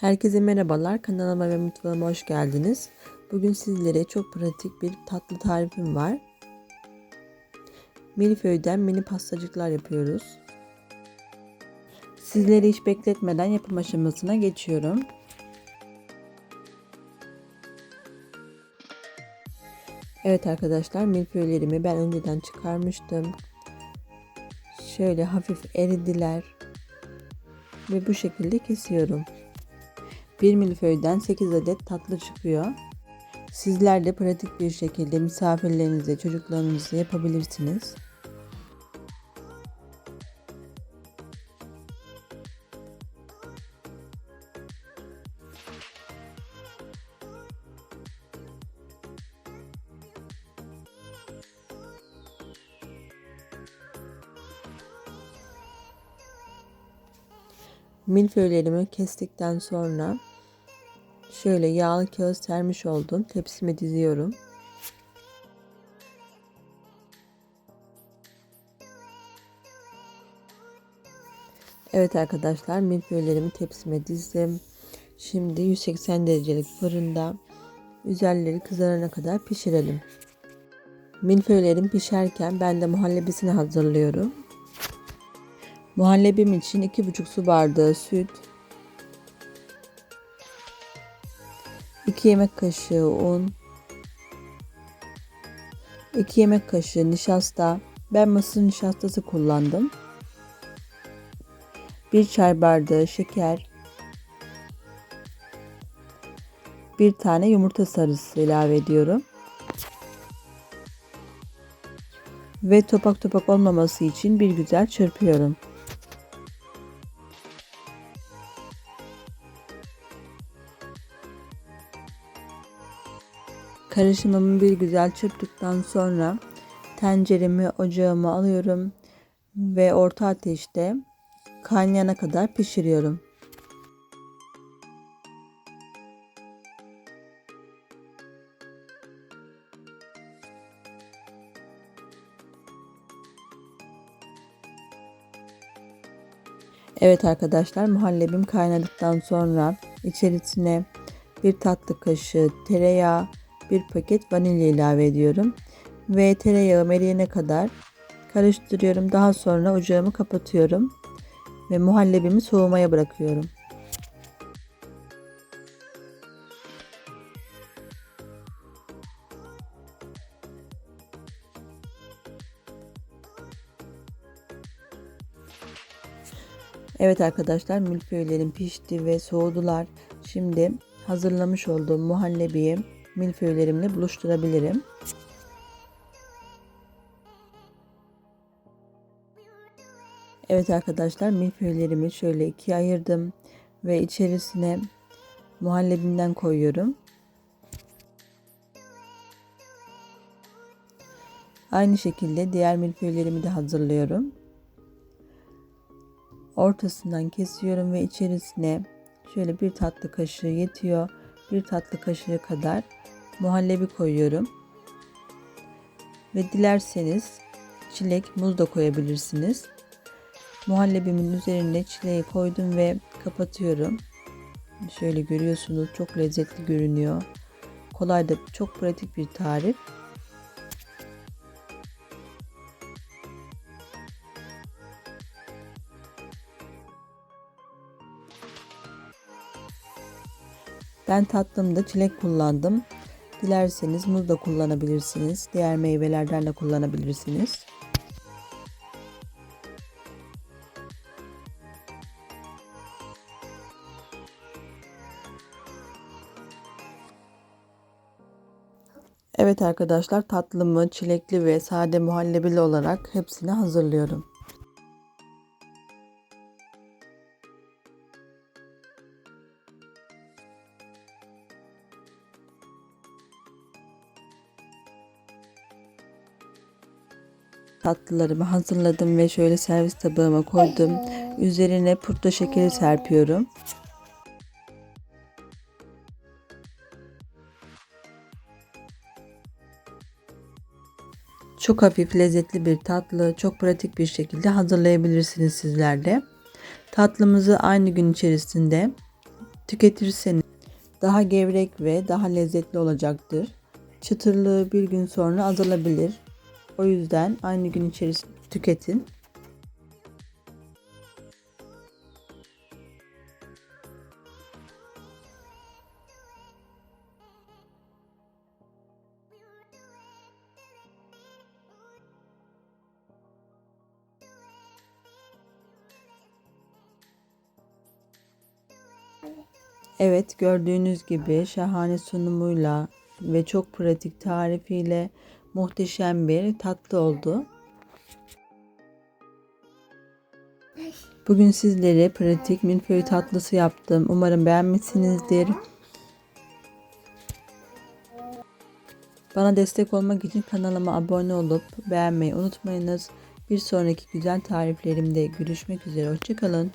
Herkese merhabalar. Kanalıma ve mutfağıma hoş geldiniz. Bugün sizlere çok pratik bir tatlı tarifim var. Milföy'den mini pastacıklar yapıyoruz. Sizleri hiç bekletmeden yapım aşamasına geçiyorum. Evet arkadaşlar milföylerimi ben önceden çıkarmıştım. Şöyle hafif eridiler ve bu şekilde kesiyorum. 1 milföyden 8 adet tatlı çıkıyor. Sizler de pratik bir şekilde misafirlerinize, çocuklarınıza yapabilirsiniz. Milföylerimi kestikten sonra şöyle yağlı kağıt sermiş oldum. Tepsime diziyorum. Evet arkadaşlar milföylerimi tepsime dizdim. Şimdi 180 derecelik fırında üzerleri kızarana kadar pişirelim. Milföylerim pişerken ben de muhallebisini hazırlıyorum. Muhallebim için 2,5 su bardağı süt, 2 yemek kaşığı un, 2 yemek kaşığı nişasta, ben mısır nişastası kullandım. 1 çay bardağı şeker, 1 tane yumurta sarısı ilave ediyorum. Ve topak topak olmaması için bir güzel çırpıyorum. Karışımımı bir güzel çırptıktan sonra tenceremi ocağıma alıyorum ve orta ateşte kaynayana kadar pişiriyorum. Evet arkadaşlar muhallebim kaynadıktan sonra içerisine bir tatlı kaşığı tereyağı, bir paket vanilya ilave ediyorum. Ve tereyağı eriyene kadar karıştırıyorum. Daha sonra ocağımı kapatıyorum. Ve muhallebimi soğumaya bırakıyorum. Evet arkadaşlar milföylerim pişti ve soğudular. Şimdi hazırlamış olduğum muhallebiyi milföylerimle buluşturabilirim. Evet arkadaşlar milföylerimi şöyle ikiye ayırdım ve içerisine muhallebimden koyuyorum. Aynı şekilde diğer milföylerimi de hazırlıyorum. Ortasından kesiyorum ve içerisine şöyle bir tatlı kaşığı yetiyor. Bir tatlı kaşığı kadar muhallebi koyuyorum. Ve dilerseniz çilek, muz da koyabilirsiniz. Muhallebimin üzerine çileği koydum ve kapatıyorum. Şöyle görüyorsunuz çok lezzetli görünüyor. Kolay da çok pratik bir tarif. Ben tatlımda çilek kullandım. Dilerseniz muz da kullanabilirsiniz. Diğer meyvelerden de kullanabilirsiniz. Evet arkadaşlar tatlımı çilekli ve sade muhallebili olarak hepsini hazırlıyorum. Tatlılarımı hazırladım ve şöyle servis tabağıma koydum. Üzerine purto şekeri serpiyorum. Çok hafif lezzetli bir tatlı, çok pratik bir şekilde hazırlayabilirsiniz sizler de. Tatlımızı aynı gün içerisinde tüketirseniz daha gevrek ve daha lezzetli olacaktır. Çıtırlığı bir gün sonra azalabilir. O yüzden aynı gün içerisinde tüketin. Evet gördüğünüz gibi şahane sunumuyla ve çok pratik tarifiyle muhteşem bir tatlı oldu. Bugün sizlere pratik milföy tatlısı yaptım. Umarım beğenmişsinizdir. Bana destek olmak için kanalıma abone olup beğenmeyi unutmayınız. Bir sonraki güzel tariflerimde görüşmek üzere. Hoşçakalın.